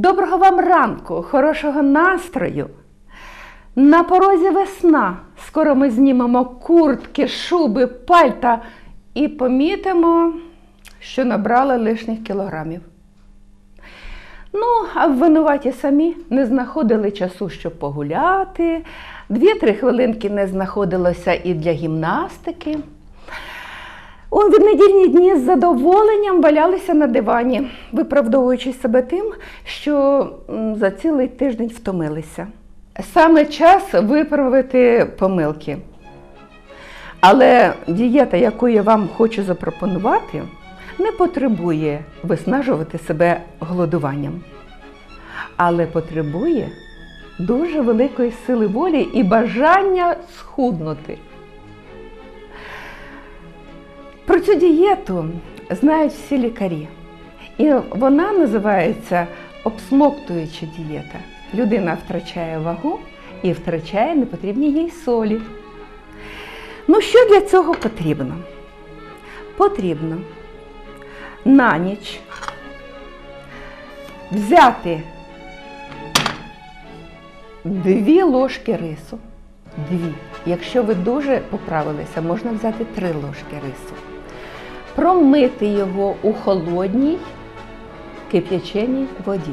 Доброго вам ранку, хорошого настрою. На порозі весна. Скоро ми знімемо куртки, шуби, пальта і помітимо, що набрали лишніх кілограмів. Ну, а винуваті самі не знаходили часу, щоб погуляти. Дві-три хвилинки не знаходилося і для гімнастики. У недільні дні з задоволенням валялися на дивані, виправдовуючи себе тим, що за цілий тиждень втомилися. Саме час виправити помилки. Але дієта, яку я вам хочу запропонувати, не потребує виснажувати себе голодуванням, але потребує дуже великої сили волі і бажання схуднути. Про цю дієту знають всі лікарі. І вона називається обсмоктуюча дієта. Людина втрачає вагу і втрачає непотрібні їй солі. Ну, що для цього потрібно? Потрібно на ніч взяти дві ложки рису. Дві. Якщо ви дуже поправилися, можна взяти три ложки рису. Промити його у холодній кип'яченій воді.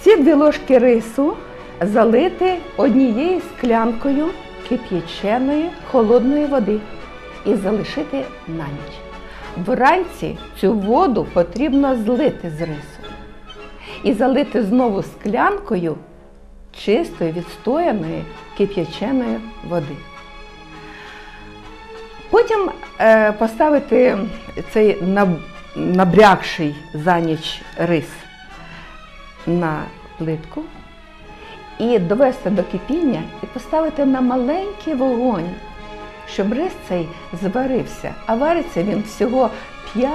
Ці дві ложки рису залити однією склянкою кип'яченої холодної води і залишити на ніч. Вранці цю воду потрібно злити з рису і залити знову склянкою чистої відстояної кип'яченої води. Потім е, поставити цей наб- набрякший за ніч рис на плитку і довести до кипіння і поставити на маленький вогонь, щоб рис цей зварився. А вариться він всього 5,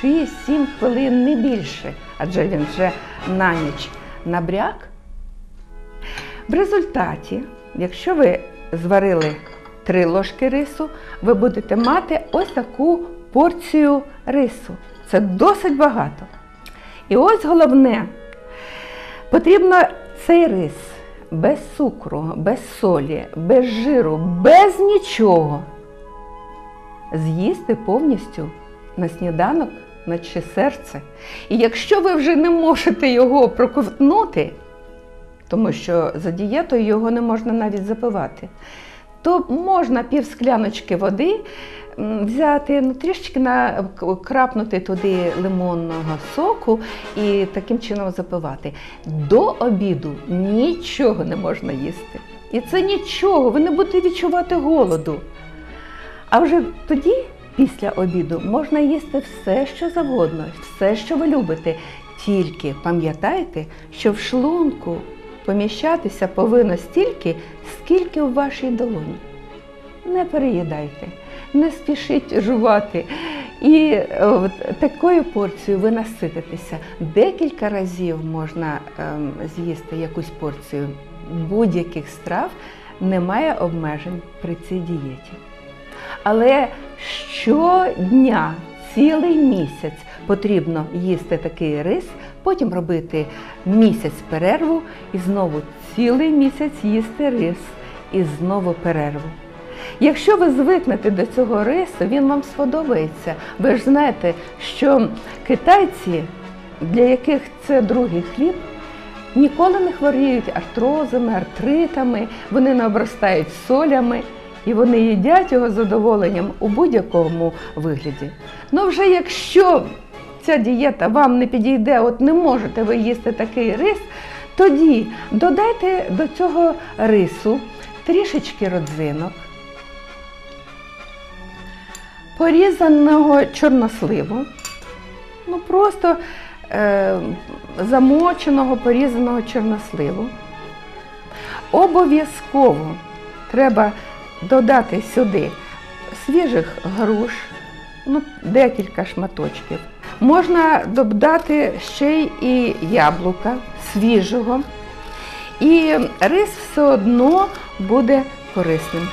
6, 7 хвилин, не більше, адже він вже на ніч набряк. В результаті, якщо ви зварили 3 ложки рису, ви будете мати ось таку порцію рису. Це досить багато. І ось головне, потрібно цей рис без цукру, без солі, без жиру, без нічого з'їсти повністю на сніданок, наче серце. І якщо ви вже не можете його проковтнути, тому що за дієтою його не можна навіть запивати, то можна пів скляночки води взяти, ну, трішечки на, крапнути туди лимонного соку і таким чином запивати. До обіду нічого не можна їсти. І це нічого, ви не будете відчувати голоду. А вже тоді, після обіду, можна їсти все, що завгодно, все, що ви любите. Тільки пам'ятайте, що в шлунку поміщатися повинно стільки, скільки у вашій долоні. Не переїдайте, не спішіть жувати. І е, такою порцією ви насититеся. Декілька разів можна ем, з'їсти якусь порцію будь-яких страв, немає обмежень при цій дієті. Але щодня, цілий місяць потрібно їсти такий рис, потім робити місяць перерву і знову цілий місяць їсти рис і знову перерву. Якщо ви звикнете до цього рису, він вам сподобається. Ви ж знаєте, що китайці, для яких це другий хліб, ніколи не хворіють артрозами, артритами, вони не обростають солями. І вони їдять його задоволенням у будь-якому вигляді. Ну, вже якщо ця дієта вам не підійде, от не можете ви їсти такий рис, тоді додайте до цього рису трішечки родзинок, порізаного чорносливу, ну просто е, замоченого порізаного чорносливу. Обов'язково треба додати сюди свіжих груш, ну, декілька шматочків. Можна додати ще й яблука свіжого. І рис все одно буде корисним.